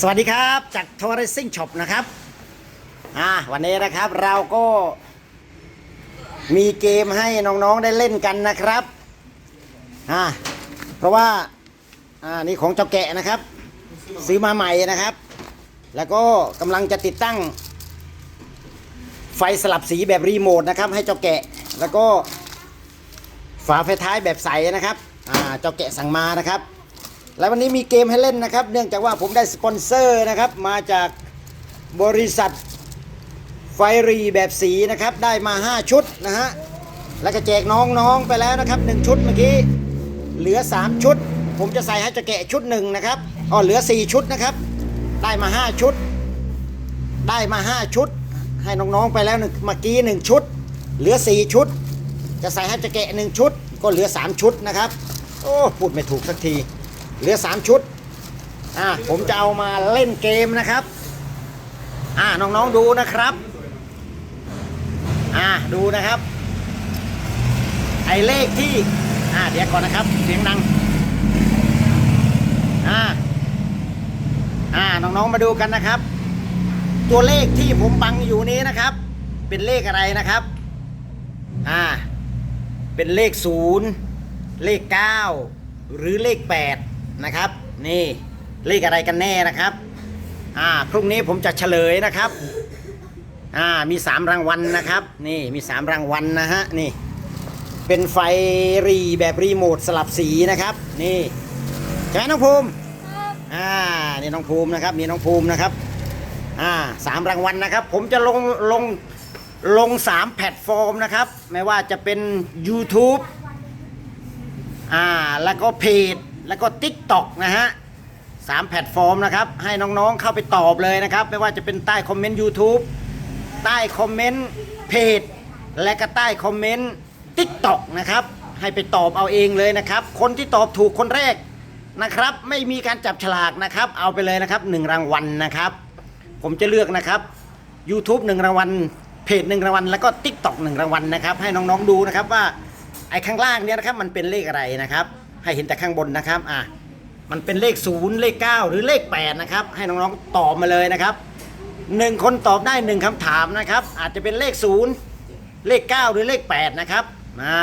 สวัสดีครับจากทัวริซิ่งช็อปนะครับอ่าวันนี้นะครับเราก็มีเกมให้น้องๆได้เล่นกันนะครับอ่าเพราะว่าอ่านี่ของเจ้าแกะนะครับ ซื้อมาใหม่นะครับ แล้วก็กำลังจะติดตั้ง ไฟสลับสีแบบรีโมทนะครับให้เจ้าแกะ แล้วก็ฝาไฟท้ายแบบใสนะครับอ่าเจ้าแกะสั่งมานะครับ แล้ววันนี้มีเกมให้เล่นนะครับ เนื่องจากว่าผมได้สปอนเซอร์นะครับ มาจากบริษัทไฟรีแบบสีนะครับ ได้มา 5 ชุดนะฮะ แล้วก็แจกน้องๆไปแล้วนะครับ 1 ชุดเมื่อกี้ เหลือ 3 ชุด ผมจะใส่ให้จะแกะชุดหนึ่งนะครับอ๋อเหลือ 4 ชุดนะครับ ได้มา 5 ชุด ได้มา 5 ชุด ให้น้องๆไปแล้วหนึ่งเมื่อกี้ 1 ชุด เหลือ 4 ชุด จะใส่ให้จะแกะ 1 ชุด ก็เหลือ 3 ชุดนะครับ โอ้พูดไม่ถูกสักที เหลือ3ชุด อ่าผมจะเอามาเล่นเกมนะครับ อ่าน้องๆดูนะครับ อ่าดูนะครับ ไอเลขที่ อ่าเดี๋ยวก่อนนะครับ เสียงดัง อ่า อ่าน้องๆมาดูกันนะครับ ตัวเลขที่ผมบังอยู่นี้นะครับ เป็นเลขอะไรนะครับ อ่า เป็นเลขศูนย์เลขเก้าหรือเลขแปด นะครับ นี่เลขอะไรกันแน่นะครับอ่าพรุ่งนี้ผมจะเฉลยนะครับอ่ามีสามรางวัลนะครับ นี่มีสามรางวัลนะฮะนี่เป็นไฟรีแบบรีโมทสลับสีนะครับ นี่ใช่ไหมน้องภูมิอ่านี่น้องภูมินะครับมีน้องภูมินะครับอ่าสามรางวัลนะครับ ผมจะลงลงลงสามแพลตฟอร์มนะครับ ไม่ว่าจะเป็น YouTube อ่าแล้วก็เพจ แล้วก็ TikTok นะฮะสามแพลตฟอร์มนะครับ ให้น้องๆเข้าไปตอบเลยนะครับ ไม่ว่าจะเป็นใต้คอมเมนต์ YouTube ใต้คอมเมนต์เพจ และก็ใต้คอมเมนต์ TikTok นะครับ ให้ไปตอบเอาเองเลยนะครับ คนที่ตอบถูกคนแรกนะครับ ไม่มีการจับฉลากนะครับ เอาไปเลยนะครับหนึ่งรางวัลนะครับ ผมจะเลือกนะครับ YouTube 1 รางวัลเพจ1รางวัลแล้วก็ TikTok 1รางวัลนะครับ ให้น้องๆดูนะครับว่าไอ้ข้างล่างเนี่ยนะครับมันเป็นเลขอะไรนะครับ ให้เห็นแต่ข้างบนนะครับอะมันเป็นเลข 0 เลข 9 หรือเลข 8 นะครับ ให้น้องๆตอบมาเลยนะครับหนึ่งคนตอบได้หนึ่งคำถามนะครับ อาจจะเป็นเลข 0 เลข 9 หรือเลข 8 นะครับอ่า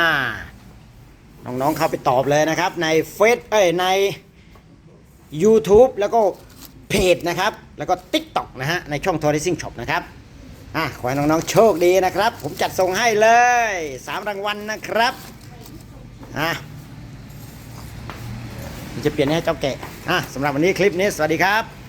น้องๆเข้าไปตอบเลยนะครับ ในเฟซเอ้ยใน YouTube แล้วก็เพจนะครับ แล้วก็ TikTok นะฮะในช่อง Tourism Shop นะครับอะขอให้น้องๆโชคดีนะครับ ผมจัดส่งให้เลย 3 รางวัลนะครับอะ จะเปลี่ยนให้เจ้าแกะอะสำหรับวันนี้คลิปนี้สวัสดีครับ